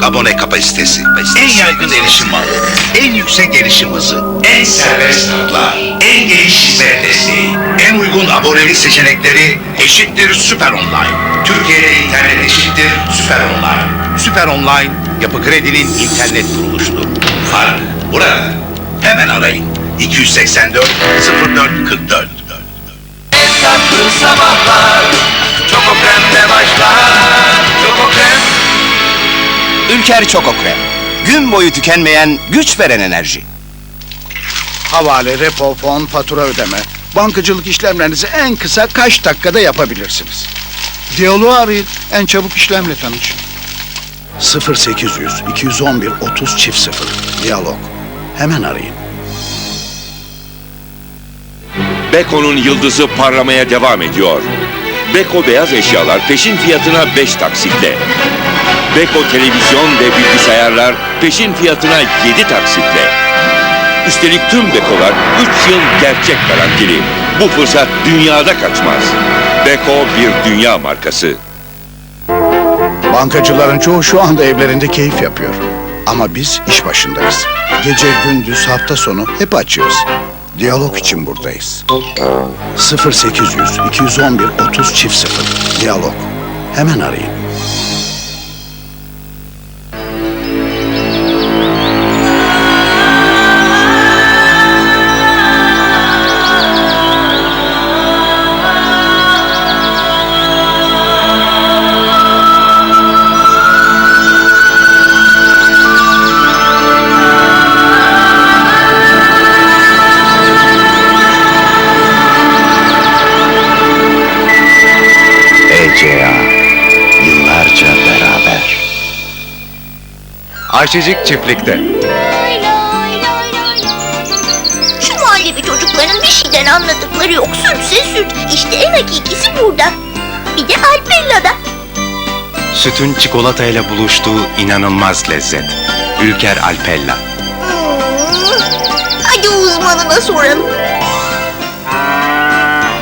yıllık abone kapasitesi. En yaygın erişim ağı. En yüksek erişim hızı. En serbest hatlar. En geniş hizmet desteği. En uygun abonelik seçenekleri eşittir Süper Online. Türkiye'de internet eşittir Süper Online. Süper Online, Yapı Kredi'nin internet kuruluşudur. Fark burada. Hemen arayın. 284 04 44. Ülker Çokokrem. Gün boyu tükenmeyen, güç veren enerji. Havale, repo, fon, fatura ödeme. Bankacılık işlemlerinizi en kısa kaç dakikada yapabilirsiniz? Diyaloğu arayın. En çabuk işlemle tanışın. 0800 211 30 çift 0. Diyalog. Hemen arayın. Beko'nun yıldızı parlamaya devam ediyor. Beko beyaz eşyalar peşin fiyatına 5 taksitle. Beko televizyon ve bilgisayarlar peşin fiyatına 7 taksitle. Üstelik tüm Beko'lar 3 yıl gerçek garantili. Bu fırsat dünyada kaçmaz. Beko bir dünya markası. Bankacıların çoğu şu anda evlerinde keyif yapıyor. Ama biz iş başındayız. Gece, gündüz, hafta sonu hep açığız. Diyalog için buradayız. 0800 211 30 çift 0. Diyalog. Hemen arayın. ECA. Yıllarca beraber. Ayşecik çiftlikte. Şu muhallebi çocukların bir şeyden anladıkları yok. Sütse süt. İşte en hakikisi burada. Bir de Alpella'da. Sütün çikolatayla buluştuğu inanılmaz lezzet. Ülker Alpella. Hmm. Hadi uzmanına soralım.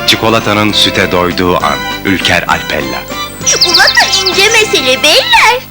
Çikolatanın süte doyduğu an. Ülker Alpella. Çikolata ince mesele beyler.